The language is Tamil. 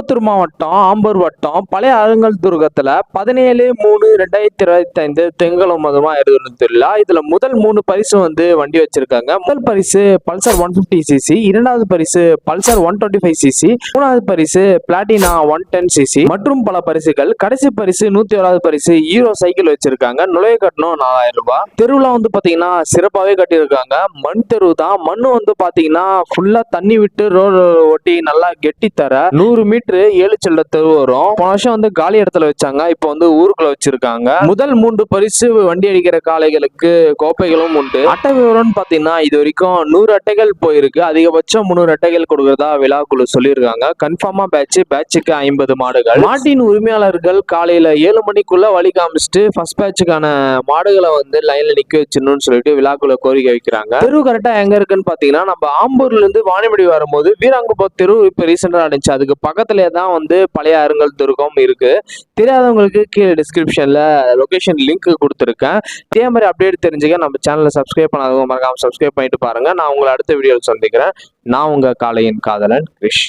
திருப்பத்தூர் மாவட்டம் ஆம்பூர் வட்டம் பழைய அருங்கல் துர்கத்தில் பதினேழு மூணு ரெண்டாயிரத்தி இருபத்தி ஐந்து திங்களும் மதமா திருவிழா இதுல முதல் மூணு பரிசு வந்து வண்டி வச்சிருக்காங்க. முதல் பரிசு பல்சர் ஒன் பிப்டி சிசி இரண்டாவது பரிசு Pulsar one twenty five cc மூணாவது பரிசு பிளாட்டினா ஒன் டென் சிசி மற்றும் பல பரிசுகள். கடைசி பரிசு நூத்தி ஓராவது பரிசு ஹீரோ சைக்கிள் வச்சிருக்காங்க. நுழைய கட்டணம் நாலாயிரம் ரூபாய். தெருவில் வந்து பாத்தீங்கன்னா சிறப்பாகவே கட்டியிருக்காங்க. மண் தெரு தான். மண்ணு வந்து பாத்தீங்கன்னா ஃபுல்லா தண்ணி விட்டு ரோடு ஒட்டி நல்லா கெட்டி தர நூறு மீட்டர் ஏழு செல்ல தெரு வரும். போன வருஷம் வந்து காலி இடத்துல வச்சாங்க. இப்போ வந்து ஊருக்குள்ள வச்சிருக்காங்க. முதல் மூன்று பரிசு வண்டி அடிக்கிற காளைகளுக்கு கோப்பைகளும் உண்டு. அட்டை விவரம்னு பாத்தீங்கன்னா இது வரைக்கும் நூறு அட்டைகள் போயிருக்கு. அதிகபட்சம் முந்நூறு அட்டைகள் கொடுக்கறதா விழாக்குழு சொல்லியிருக்காங்க. கன்ஃபார்மா பேட்ச் பேட்சுக்கு ஐம்பது மாடுகள். மாட்டின் உரிமையாளர்கள் காலையில ஏழு மணிக்குள்ள வழி காமிச்சிட்டு ஃபர்ஸ்ட் பேட்சுக்கான மாடுகளை வந்து லைன்ல நிக்க வச்சிடணும்னு சொல்லிட்டு விழாக்குள்ள கோரிக்கை வைக்கிறாங்க. தெரு கரெக்டா எங்க இருக்குன்னு பாத்தீங்கன்னா நம்ம ஆம்பூர்ல இருந்து வாணிபடி வரும்போது வீராங்குப்பம் தெரு இப்ப ரீசெண்டா நடந்துச்சு. அதுக்கு பக்கத்துலயே தான் வந்து பழைய அருங்கல் துருகம் இருக்கு. தெரியாதவங்களுக்கு கீழே டிஸ்கிரிப்ஷன்ல லொகேஷன் லிங்க் கொடுத்துருக்கேன். இதே மாதிரி அப்டேட் தெரிஞ்சுக்க நம்ம சேனலை சப்ஸ்கிரைப் பண்ணாதவங்க மறக்காம சப்ஸ்கிரைப் பண்ணிட்டு பாருங்க. நான் உங்களை அடுத்த வீடியோவில் சந்திக்கிறேன். நான் உங்க காளையின் காதலன் கிரிஷ்.